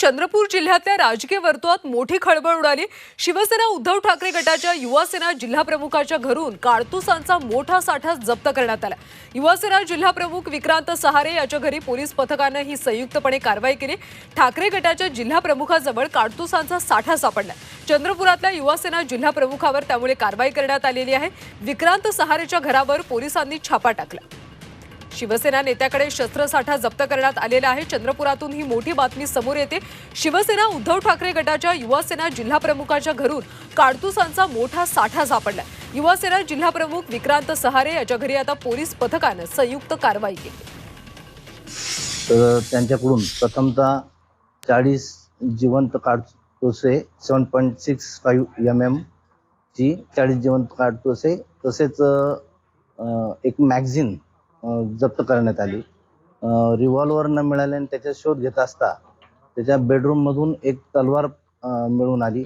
चंद्रपूर जिल्ह्यातल्या राजकीय वर्तुळात मोठी खळबळ उडाली. शिवसेना उद्धव ठाकरे गटाच्या युवासेना जिल्हाप्रमुखाच्या घरून काडतुसांचा मोठा साठा जप्त करण्यात आला. युवासेना जिल्हाप्रमुख विक्रांत सहारे याच्या घरी पोलीस पथकानं ही संयुक्तपणे कारवाई केली. ठाकरे गटाच्या जिल्हाप्रमुखाजवळ काडतुसांचा साठा सापडला. चंद्रपुरातल्या युवासेना जिल्हाप्रमुखावर त्यामुळे कारवाई करण्यात आलेली आहे. विक्रांत सहारेच्या घरावर पोलिसांनी छापा टाकला. शिवसेना नेत्याकडे शस्त्रसाठा जप्त करण्यात आलेला आहे. चंद्रपुरातून ही मोठी बातमी समोर येते. शिवसेना उद्धव ठाकरे गटाच्या युवासेना जिल्हाप्रमुखाच्या घरून काडतुसांचा मोठा साठा सापडला युवासेना जिल्हाप्रमुख विक्रांत सहारे याच्या घरी आता पोलीस पथकानं संयुक्त कारवाई केली. तर त्यांच्याकडून प्रथमतः चाळीस जिवंत काडतुसे seven point six five M एमची चाळीस जिवंत काडतुसे तसेच एक मॅगझिन जप्त करण्यात आली. रिव्हॉल्वर न मिळाल्याने त्याचा शोध घेत असता त्याच्या बेडरूममधून एक तलवार मिळून आली.